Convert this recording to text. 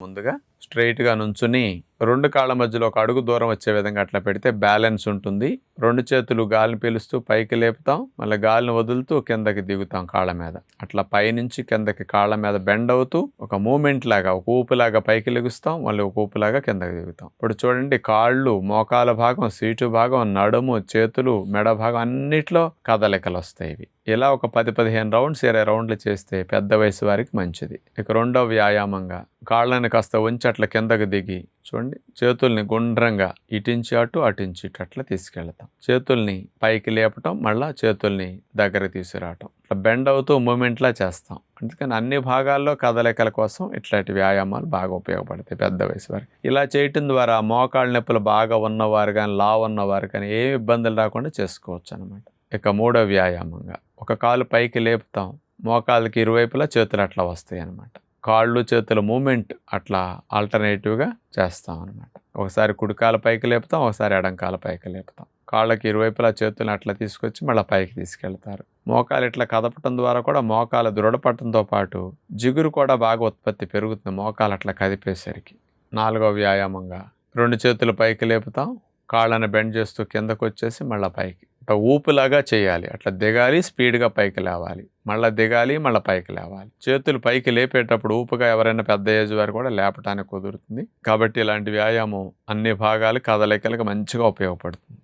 ముందుగా స్ట్రైట్గా నుంచుని రెండు కాళ్ళ మధ్యలో ఒక అడుగు దూరం వచ్చే విధంగా అట్లా పెడితే బ్యాలెన్స్ ఉంటుంది. రెండు చేతులు గాలిని పీలుస్తూ పైకి లేపుతాం. మళ్ళీ గాలిని వదులుతూ కిందకి దిగుతాం కాళ్ళ మీద. అట్లా పైనుంచి కిందకి కాళ్ళ మీద బెండ్ అవుతూ ఒక మూమెంట్ లాగా ఒక ఊపులాగా పైకి లెగుస్తాం. మళ్ళీ ఒక ఊపులాగా కిందకి దిగుతాం. ఇప్పుడు చూడండి కాళ్ళు మోకాల భాగం సీటు భాగం నడుము చేతులు మెడ భాగం అన్నిట్లో కదలికలు వస్తాయి ఇవి. ఇలా ఒక పది పదిహేను రౌండ్స్ ఇరవై రౌండ్లు చేస్తే పెద్ద వయసు వారికి మంచిది. ఇక రెండో వ్యాయామంగా కాళ్ళని కాస్త ఉంచి అట్లా కిందకి దిగి చూడండి చేతుల్ని గుండ్రంగా ఇటించి అటు అటించి ఇటు అట్లా తీసుకెళ్తాం. చేతుల్ని పైకి లేపటం మళ్ళా చేతుల్ని దగ్గర తీసుకురావటం. ఇట్లా బెండ్ అవుతూ మూమెంట్లా చేస్తాం. అందుకని అన్ని భాగాల్లో కదలికల కోసం ఇట్లాంటి వ్యాయామాలు బాగా ఉపయోగపడతాయి పెద్ద వయసు వారికి. ఇలా చేయటం ద్వారా మోకాళ్ళ నొప్పులు బాగా ఉన్నవారు కానీ లా ఉన్నవారు కానీ ఏమి ఇబ్బందులు రాకుండా చేసుకోవచ్చు అనమాట ఇక మూడో వ్యాయామంగా. ఒక కాలు పైకి లేపుతాం. మోకాళ్ళకి ఇరువైపులా చేతులు అట్లా వస్తాయి అనమాట కాళ్ళు చేతుల మూమెంట్ అట్లా ఆల్టర్నేటివ్గా చేస్తాం అనమాట ఒకసారి కుడికాల పైకి లేపుతాం ఒకసారి ఎడంకాల పైకి లేపుతాం. కాళ్ళకి ఇరువైపులా చేతులను అట్లా తీసుకొచ్చి మళ్ళీ పైకి తీసుకెళ్తారు. మోకాలు ఇట్లా కదపటం ద్వారా కూడా మోకాలు దృఢపడటంతో పాటు జిగురు కూడా బాగా ఉత్పత్తి పెరుగుతుంది మోకాలు అట్లా కదిపేసరికి. నాలుగో వ్యాయామంగా రెండు చేతులు పైకి లేపుతాం కాళ్ళని బెండ్ చేస్తూ కిందకు వచ్చేసి మళ్ళీ పైకి. అట్లా ఊపులాగా చేయాలి అట్లా దిగాలి స్పీడ్గా పైకి లేవాలి. మళ్ళీ దిగాలి మళ్ళీ పైకి లేవాలి. చేతులు పైకి లేపేటప్పుడు ఊపుగా ఎవరైనా పెద్ద ఏజ్ వారు కూడా లేపటానికి కుదురుతుంది. కాబట్టి ఇలాంటి వ్యాయామం అన్ని భాగాలు కదలికలకు మంచిగా ఉపయోగపడుతుంది.